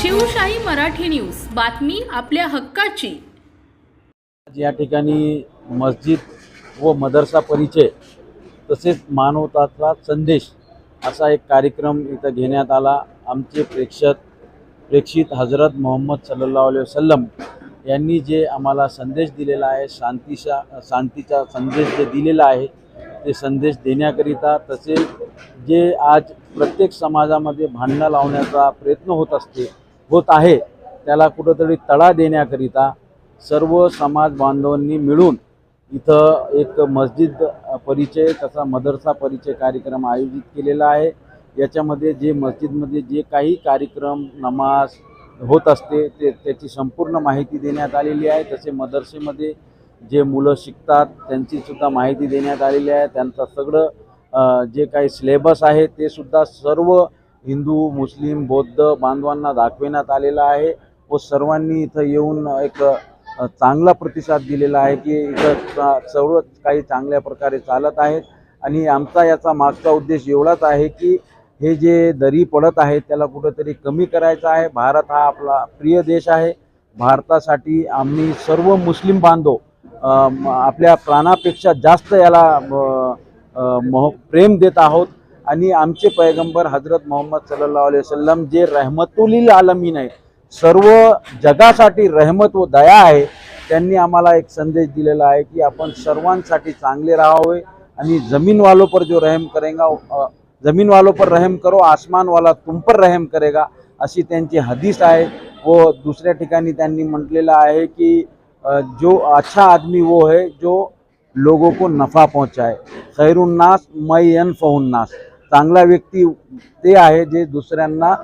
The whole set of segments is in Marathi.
शिवशाही मराठी न्यूज बातमी आपल्या हक्काची. या ठिकाणी मस्जिद व मदरसा परिचय तसेच मानवताचा संदेश असा एक कार्यक्रम इथं घेण्यात आला. आमचे प्रेक्षक प्रेक्षित हजरत मोहम्मद सल्लल्लाहु अलैहि वसल्लम यांनी जे आम्हाला संदेश दिलेला आहे शांतीचा शांतीचा संदेश जे दिलेला आहे ते संदेश देण्याकरिता तसेच जे आज प्रत्येक समाजामध्ये भांडणं लावण्याचा प्रयत्न होत असते होत आहे त्याला कुठंतरी तडा देण्याकरिता सर्व समाज बांधवांनी मिळून इथं एक मस्जिद परिचय तसा मदरसा परिचय कार्यक्रम आयोजित केलेला आहे. याच्यामध्ये जे मस्जिदमध्ये जे काही कार्यक्रम नमाज होत असते ते त्याची संपूर्ण माहिती देण्यात आलेली आहे. तसे मदरसेमध्ये जे मुलं शिकतात त्यांचीसुद्धा माहिती देण्यात आलेली आहे. त्यांचं सगळं जे काही सिलेबस आहे ते सुद्धा सर्व हिंदू मुस्लिम बौद्ध बांधवांना दाखविण्यात आलेला आहे. व सर्वांनी इथं येऊन एक चांगला प्रतिसाद दिलेला आहे की इथं सर्व काही चांगल्या प्रकारे चालत आहेत. आणि आमचा याचा मागचा उद्देश एवढाच आहे की हे जे दरी पडत आहे त्याला कुठंतरी कमी करायचं आहे. भारत हा आपला प्रिय देश आहे. भारतासाठी आम्ही सर्व मुस्लिम बांधव आपल्या प्राणापेक्षा जास्त याला मह प्रेम देत आहोत. आणि आमचे पैगंबर हजरत मोहम्मद सल्ला अलैहि वसल्लम जे रहमतुलील आलमीन आहे सर्व जगासाठी रहमत व दया आहे त्यांनी आम्हाला एक संदेश दिलेला आहे की आपण सर्वांसाठी चांगले राहावे आणि जमीन पर जो रहम करेगा जमीनवालोपर जमीन पर रहम करो आसमान वाला तुम पर रहम करेगा अशी त्यांची हदीस आहे. व दुसऱ्या ठिकाणी त्यांनी म्हटलेलं आहे की जो अच्छा आदमी वो है जो लोगों को नफा पहुंचाए. खैरुन्नास मयन फहुन्नास चांगला व्यक्ती ते आहे जे दुसऱ्यांना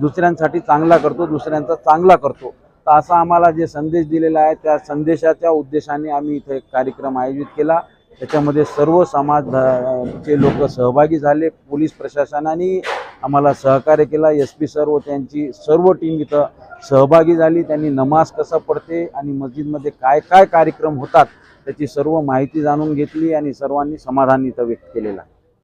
दुसऱ्यांसाठी चांगला करतो दुसऱ्यांचा चांगला करतो. तर असा आम्हाला जे संदेश दिलेला आहे त्या संदेशाच्या उद्देशाने आम्ही इथे एक कार्यक्रम आयोजित केला. त्याच्यामध्ये सर्व समाज चे लोक सहभागी झाले. पोलीस प्रशासनाने आम्हाला सहकार्य केला. एस पी सर व त्यांची सर्व टीम इथं सहभागी झाली. त्यांनी नमाज कसा पडते आणि मस्जिदमध्ये काय काय कार्यक्रम होतात त्याची सर्व माहिती जाणून घेतली आणि सर्वांनी समाधान इथं व्यक्त केलेला आहे.